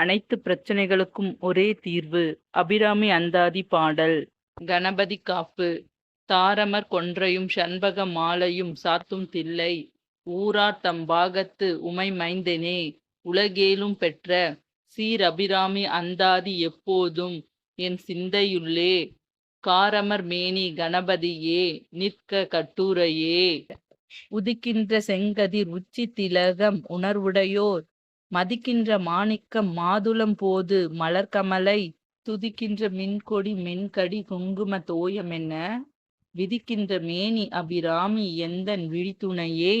அனைத்து பிரச்சனைகளுக்கும் ஒரே தீர்வு. அபிராமி அந்தாதி பாடல். கணபதி காப்பு. தாரமர் கொன்றையும் சண்பக மாலையும் சாத்தும் தில்லை. ஊரார் தம் பாகத்து உமை மைந்தனே. உலகேலும் பெற்ற சீர் அபிராமி அந்தாதி எப்போதும் என் சிந்தையுள்ளே. காரமர் மேனி கணபதியே நிற்க கட்டுரையே. உதிக்கின்ற செங்கதிர் உச்சி திலகம் உணர்வுடையோர். மதிக்கின்ற மாணிக்க மாதுளம் போது மலர்கமலை துதிக்கின்ற மின்கொடி மென்கடி குங்கும தோயமென்ன விதிக்கின்ற மேனி அபிராமி எந்தன் விழித்துணையே?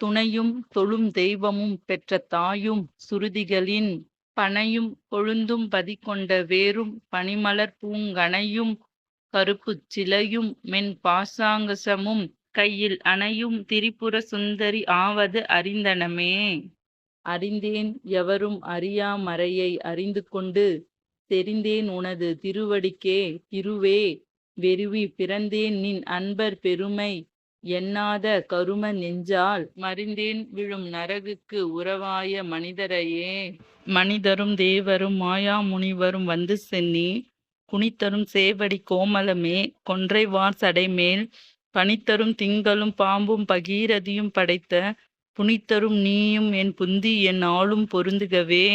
துணையும் தொழும் தெய்வமும் பெற்ற தாயும் சுருதிகளின் பனையும் கொழுந்தும் பதிக்கொண்ட வேரும் பனிமலர் பூங்கனையும் கருப்புச் சிலையும் மென் பாசாங்கசமும் கையில் அணையும் திரிபுர சுந்தரி ஆவது அறிந்தனமே. அறிந்தேன் எவரும் அறியா மறையை அறிந்து கொண்டு தெரிந்தேன் உனது திருவடிக்கே திருவே வெறுவி பிறந்தேன் நின் அன்பர் பெருமை எண்ணாத கரும நெஞ்சால் மறிந்தேன் விழும் நரகுக்கு உறவாய மனிதரையே. மனிதரும் தேவரும் மாயா முனிவரும் வந்து சென்னி குனித்தரும் சேவடி கோமலமே கொன்றை வார் சடைமேல் பனித்தரும் திங்களும் பாம்பும் பகீரதியும் படைத்த புனித்தரும் நீயும் என் புந்தி என் ஆளும் பொருந்துகவே.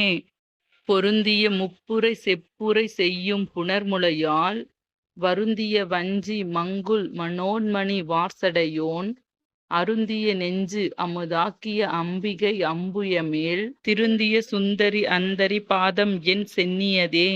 பொருந்திய முப்புரை செப்புரை செய்யும் புனர்முலையால் வருந்திய வஞ்சி மங்குல் மனோன்மணி வார்சடையோன். அருந்திய நெஞ்சு அமுதாக்கிய அம்பிகை அம்புயமேல் திருந்திய சுந்தரி அந்தரி பாதம் என் சென்னியதே